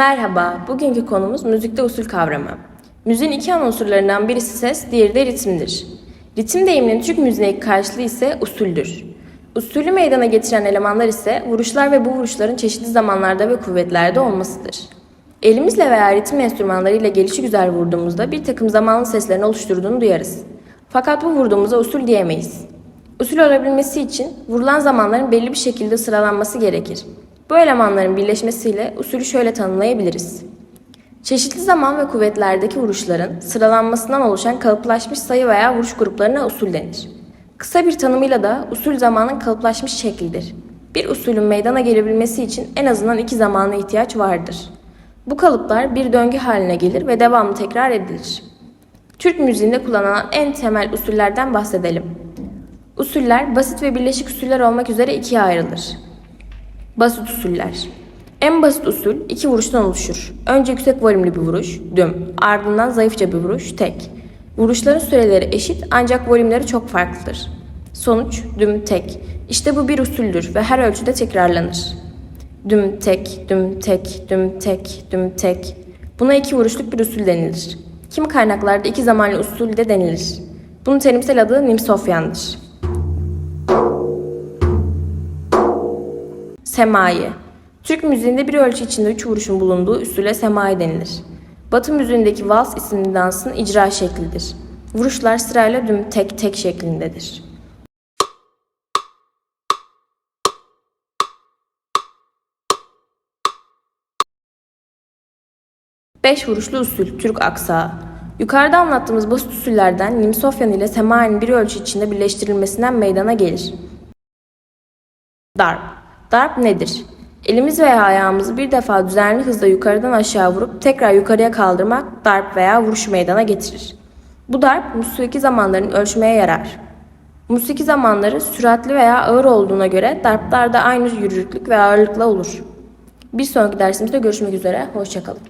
Merhaba, bugünkü konumuz müzikte usul kavramı. Müziğin iki ana unsurlarından birisi ses, diğeri de ritimdir. Ritim deyiminin Türk müziğindeki karşılığı ise usuldür. Usulü meydana getiren elemanlar ise vuruşlar ve bu vuruşların çeşitli zamanlarda ve kuvvetlerde olmasıdır. Elimizle veya ritim enstrümanlarıyla gelişi güzel vurduğumuzda bir takım zamanlı seslerin oluşturduğunu duyarız. Fakat bu vurduğumuza usul diyemeyiz. Usul olabilmesi için vurulan zamanların belli bir şekilde sıralanması gerekir. Bu elemanların birleşmesiyle usulü şöyle tanımlayabiliriz. Çeşitli zaman ve kuvvetlerdeki vuruşların sıralanmasından oluşan kalıplaşmış sayı veya vuruş gruplarına usul denir. Kısa bir tanımıyla da usul zamanın kalıplaşmış şeklidir. Bir usulün meydana gelebilmesi için en azından iki zamana ihtiyaç vardır. Bu kalıplar bir döngü haline gelir ve devamlı tekrar edilir. Türk müziğinde kullanılan en temel usullerden bahsedelim. Usuller basit ve birleşik usuller olmak üzere ikiye ayrılır. Basit usuller. En basit usul iki vuruştan oluşur. Önce yüksek volümlü bir vuruş, düm. Ardından zayıfça bir vuruş, tek. Vuruşların süreleri eşit ancak volümleri çok farklıdır. Sonuç düm tek. İşte bu bir usuldür ve her ölçüde tekrarlanır. Düm tek, düm tek, düm tek, düm tek. Buna iki vuruşluk bir usul denilir. Kimi kaynaklarda iki zamanlı usul de denilir. Bunun terimsel adı nimsofyandır. Semai. Türk müziğinde bir ölçü içinde üç vuruşun bulunduğu üsule semai denilir. Batı müziğindeki vals isimli dansın icra şeklidir. Vuruşlar sırayla düm tek tek şeklindedir. Beş vuruşlu usul, Türk aksağı. Yukarıda anlattığımız basit usullerden Nimsofyan ile Semai'nin bir ölçü içinde birleştirilmesinden meydana gelir. Darp. Darp nedir? Elimiz veya ayağımızı bir defa düzenli hızla yukarıdan aşağı vurup tekrar yukarıya kaldırmak darp veya vuruş meydana getirir. Bu darp musiki zamanlarını ölçmeye yarar. Musiki zamanları süratli veya ağır olduğuna göre darplar da aynı yürürlük ve ağırlıkla olur. Bir sonraki dersimizde görüşmek üzere, hoşçakalın.